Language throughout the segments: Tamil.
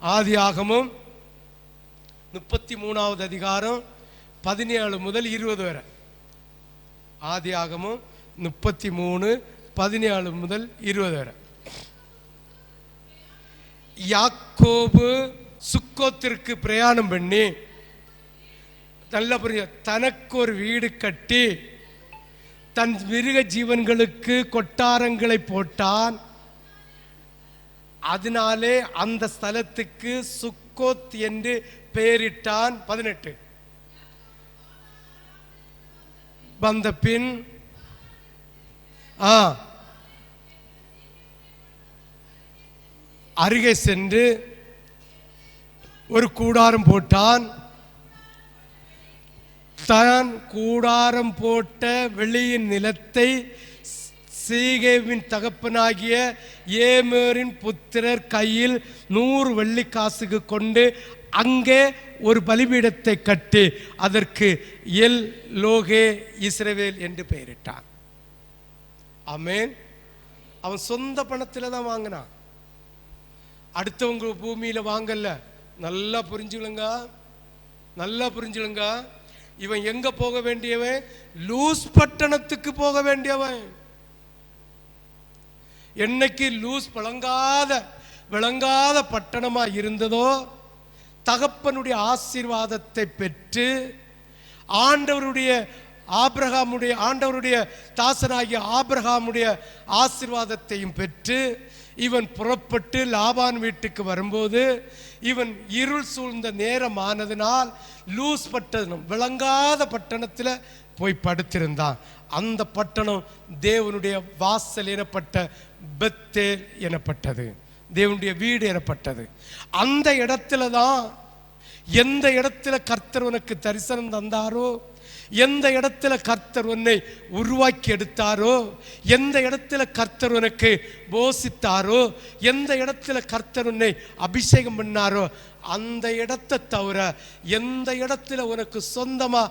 ஆதி ஆகமும் முப்பத்தி மூணாவது அதிகாரம் பதினேழு முதல் இருபது வரை. ஆதி ஆகமும் முப்பத்தி மூணு பதினேழு முதல் இருபது வரை. யாக்கோபு சுக்கோத்திற்கு பிரயாணம் பண்ணி நல்ல புரிய தனக்கு ஒரு வீடு கட்டி தன் மிருக ஜீவன்களுக்கு கொட்டாரங்களை போட்டான். அதனாலே அந்த ஸ்தலத்துக்கு சுக்கோத் என்று பெயரிட்டான். பதினெட்டு. வந்த பின் ஆ அருகே சென்று ஒரு கூடாரம் போட்டான். தான் கூடாரம் போட்ட வெளியின் நிலத்தை சீகேவின் தகப்பனாகிய ஏமேரின் புத்திரர் கையில் நூறு வெள்ளி காசுக்கு கொண்டு அங்கே ஒரு பலிபீடத்தை கட்டி அதற்கு எல் லோகே இஸ்ரவேல் என்று பெயரிட்டான். ஆமென். அவன் சொந்த பணத்தில் தான் வாங்கினான். அடுத்தவங்க பூமியில வாங்கல. நல்லா புரிஞ்சுக்கலுங்க நல்லா புரிஞ்சுக்கலுங்க இவன் எங்க போக வேண்டியவன்? லூஸ் பட்டணத்துக்கு போக வேண்டியவன். என்னைக்கு லூஸ் விளங்காத விளங்காத பட்டணமா இருந்ததோ தகப்பனுடைய ஆசீர்வாதத்தை பெற்று ஆண்டவருடைய ஆப்ரஹாமுடைய ஆண்டவருடைய தாசனாகிய ஆப்ரஹாமுடைய ஆசீர்வாதத்தையும் பெற்று இவன் புறப்பட்டு லாபான் வீட்டுக்கு வரும்போது இவன் இருள் சூழ்ந்த நேரமானதினால் லூஸ் பட்டணம் விளங்காத பட்டணத்தில் போய் படுத்திருந்தான். அந்த பட்டணம் தேவனுடைய வாசல் எனப்பட்ட பெத்தேல் எனப்பட்டது. தேவனுடைய வீடு எனப்பட்டது. அந்த இடத்துல தான் எந்த இடத்துல கர்த்தர் உனக்கு தரிசனம் தந்தாரோ எந்த இடத்துல கர்த்தர் உன்னை உருவாக்கி எடுத்தாரோ எந்த இடத்துல கர்த்தர் உனக்கு போசித்தாரோ எந்த இடத்துல கர்த்தர் உன்னை அபிஷேகம் பண்ணாரோ அந்த இடத்தை தவிர எந்த இடத்துல உனக்கு சொந்தமா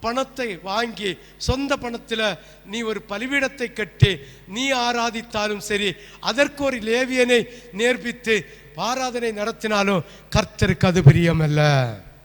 பணத்தை வாங்கி சொந்த பணத்தில் நீ ஒரு பலிபீடத்தை கட்டி நீ ஆராதித்தாலும் சரி அதற்கு ஒரு லேவியனை நேர்பித்து ஆராதனை நடத்தினாலும் கர்த்தருக்கு அது பிரியமல்ல.